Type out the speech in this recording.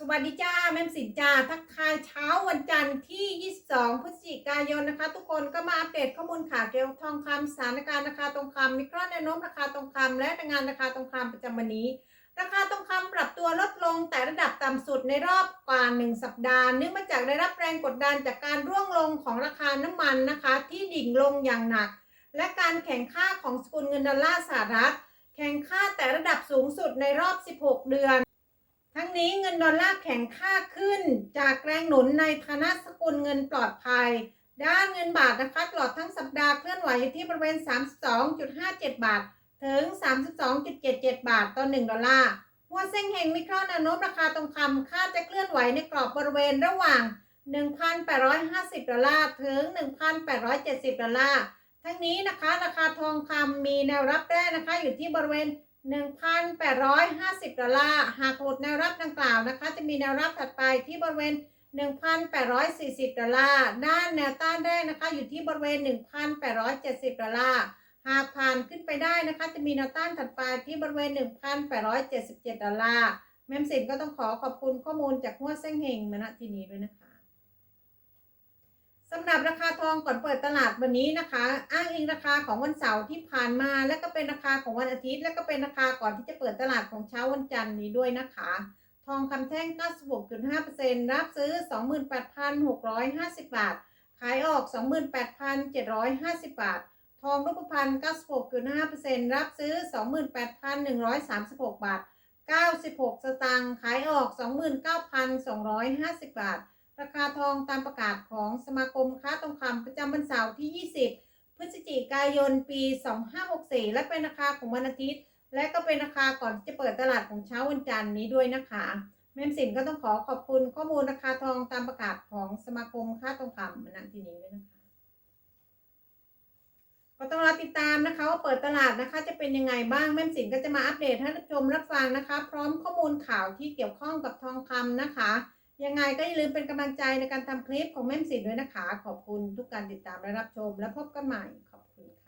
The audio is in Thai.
สวัสดีจ้าแม่สินจ้าทักทายเช้าวันจันทร์ที่ 22 พฤศจิกายนนะคะ ทุกคนก็มาอัปเดตข้อมูลข่าวเกี่ยวกับทองคำสถานการณ์ราคาทองคำวิเคราะห์แนวโน้มราคาทองคำและงานราคาทองคำประจำวันนี้ ราคาทองคำปรับตัวลดลงแต่ระดับต่ำสุดในรอบกว่า 1 สัปดาห์ เนื่องมาจากได้รับแรงกดดันจากการร่วงลงของราคาน้ำมันนะคะ ที่ดิ่งลงอย่างหนัก และการแข่งค่าของสกุลเงินดอลลาร์สหรัฐ แข่งค่าแต่ระดับสูงสุดในรอบ 16 เดือน ทั้งนี้เงินดอลลาร์แข็งค่าขึ้น จากแรงหนุนในฐานะสกุลเงินปลอดภัย ด้านเงินบาทนะคะตลอดทั้งสัปดาห์เคลื่อนไหวอยู่ที่บริเวณ 32.57 บาท ถึง 32.77 บาทต่อ 1 ดอลลาร์หัวเซ็งเฮงวิเคราะห์แนวโน้มราคาทองคำคาดจะเคลื่อนไหวในกรอบบริเวณระหว่าง 1,850 ดอลลาร์ ถึง 1,870 ดอลลาร์ ทั้งนี้นะคะราคาทองคำมีแนวรับแรกนะคะอยู่ที่บริเวณ1,850 ดอลลาร์ หากหลุดแนวรับดังกล่าวนะคะ จะมีแนวรับถัดไปที่บริเวณ 1,840 ดอลลาร์ ด้านแนวต้านแรกนะคะ อยู่ที่บริเวณ 1,870 ดอลลาร์ หากผ่านขึ้นไปได้นะคะ จะมีแนวต้านถัดไปที่บริเวณ 1,877 ดอลลาร์ แมมสินก็ต้องขอขอบคุณข้อมูลจากหัวเส้งเฮงมาณที่นี้ด้วยนะคะ สำหรับราคาทองก่อนเปิดตลาดวันนี้นะคะ อ้างอิงราคาของวันเสาร์ที่ผ่านมา และก็เป็นราคาของวันอาทิตย์ และก็เป็นราคาก่อนที่จะเปิดตลาดของเช้าวันจันทร์นี้ด้วยนะคะ ทองคำแท่ง 96.5%รับซื้อ 28,650 บาท ขายออก 28,750 บาท ทองรูปพรรณ96.5%รับซื้อ 28,136 บาท 96 สตางค์ ขายออก 29,250 บาท ราคาทองตามประกาศของสมาคมค้าทองคำประจำวันเสาร์ที่ 20 พฤศจิกายน ปี 2564 และเป็นราคาของวันอาทิตย์ และก็เป็นราคาก่อนที่จะเปิดตลาดของเช้าวันจันทร์นี้ด้วยนะคะแม่สินก็ต้องขอขอบคุณข้อมูลราคาทองตามประกาศของสมาคมค้าทองคำณที่นี้ด้วยนะคะก็ต้องรอติดตามนะคะว่าเปิดตลาดนะคะ จะเป็นยังไงบ้างแม่สินก็จะมาอัปเดตให้รับชมรับฟังนะคะ พร้อมข้อมูลข่าวที่เกี่ยวข้องกับทองคำนะคะ ยังไงก็อย่าลืมเป็นกำลังใจในการทำคลิปของแม่มสินด้วยนะคะ ขอบคุณทุกการติดตามและรับชม และพบกันใหม่ขอบคุณค่ะ